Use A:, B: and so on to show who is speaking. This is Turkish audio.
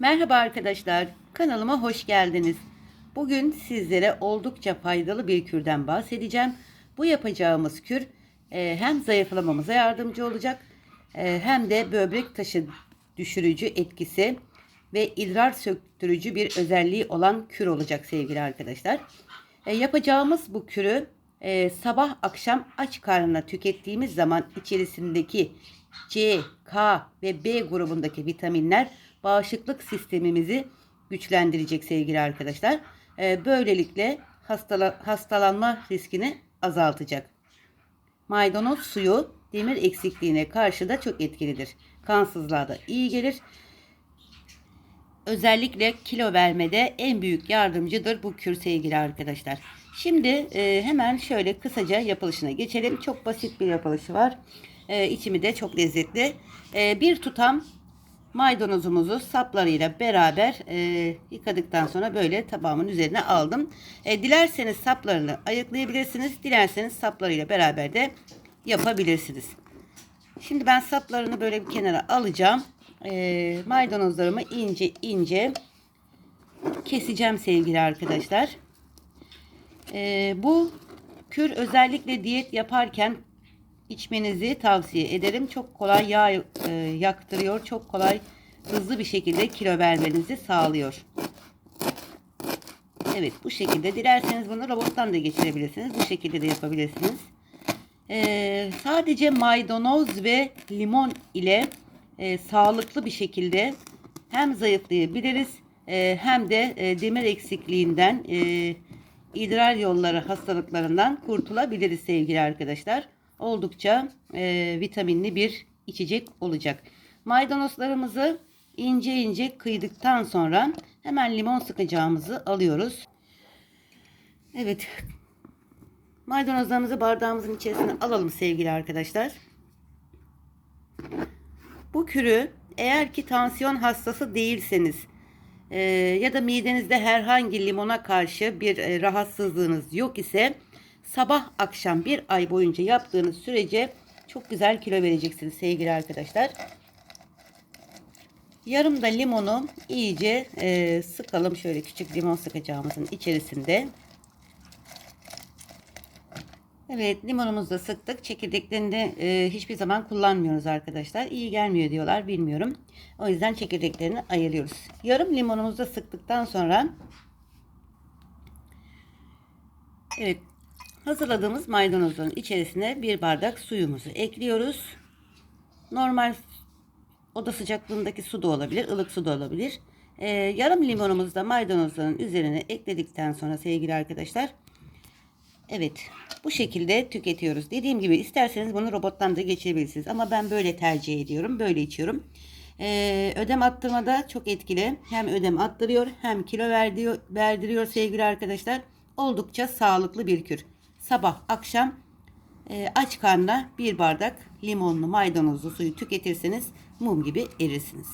A: Merhaba arkadaşlar, kanalıma hoş geldiniz. Bugün sizlere oldukça faydalı bir kürden bahsedeceğim. Bu yapacağımız kür e, hem zayıflamamıza yardımcı olacak e, hem de böbrek taşı düşürücü etkisi ve idrar söktürücü bir özelliği olan kür olacak sevgili arkadaşlar. E, yapacağımız bu kürü sabah akşam aç karnına tükettiğimiz zaman içerisindeki C, K ve B grubundaki vitaminler bağışıklık sistemimizi güçlendirecek sevgili arkadaşlar. E, böylelikle hastala, hastalanma riskini azaltacak. Maydanoz suyu demir eksikliğine karşı da çok etkilidir. Kansızlığa da iyi gelir. Özellikle kilo vermede en büyük yardımcıdır bu kür sevgili arkadaşlar. Şimdi e, hemen şöyle kısaca yapılışına geçelim. Çok basit bir yapılışı var. E, içimi de çok lezzetli. E, bir tutam maydanozumuzu saplarıyla beraber e, yıkadıktan sonra böyle tabağımın üzerine aldım. E, dilerseniz saplarını ayıklayabilirsiniz. Dilerseniz saplarıyla beraber de yapabilirsiniz. Şimdi ben saplarını böyle bir kenara alacağım. E, maydanozlarımı ince ince keseceğim sevgili arkadaşlar. E, bu kür özellikle diyet yaparken içmenizi tavsiye ederim. Çok kolay yağ e, yaktırıyor. Çok kolay hızlı bir şekilde kilo vermenizi sağlıyor. Evet bu şekilde dilerseniz bunu robottan da geçirebilirsiniz. Bu şekilde de yapabilirsiniz. Ee, sadece maydanoz ve limon ile e, sağlıklı bir şekilde hem zayıflayabiliriz e, hem de e, demir eksikliğinden e, idrar yolları hastalıklarından kurtulabiliriz sevgili arkadaşlar. Oldukça e, vitaminli bir içecek olacak. Maydanozlarımızı ince ince kıydıktan sonra hemen limon sıkacağımızı alıyoruz. Evet. Maydanozlarımızı bardağımızın içerisine alalım sevgili arkadaşlar. Bu kürü eğer ki tansiyon hastası değilseniz e, ya da midenizde herhangi limona karşı bir e, rahatsızlığınız yok ise sabah akşam bir ay boyunca yaptığınız sürece çok güzel kilo vereceksiniz sevgili arkadaşlar. Yarım da limonu iyice e, sıkalım. Şöyle küçük limon sıkacağımızın içerisinde. Evet limonumuzu da sıktık. Çekirdeklerini de e, hiçbir zaman kullanmıyoruz arkadaşlar. İyi gelmiyor diyorlar bilmiyorum. O yüzden çekirdeklerini ayırıyoruz. Yarım limonumuzu da sıktıktan sonra Evet hazırladığımız maydanozların içerisine bir bardak suyumuzu ekliyoruz. Normal oda sıcaklığındaki su da olabilir, ılık su da olabilir. Ee, yarım limonumuzu da maydanozların üzerine ekledikten sonra sevgili arkadaşlar Evet bu şekilde tüketiyoruz. Dediğim gibi isterseniz bunu robottan da geçirebilirsiniz. Ama ben böyle tercih ediyorum. Böyle içiyorum. Ee, ödem attırmada çok etkili. Hem ödem attırıyor hem kilo verdiriyor, verdiriyor sevgili arkadaşlar. Oldukça sağlıklı bir kür. Sabah akşam e, aç karnına bir bardak limonlu maydanozlu suyu tüketirseniz mum gibi erirsiniz.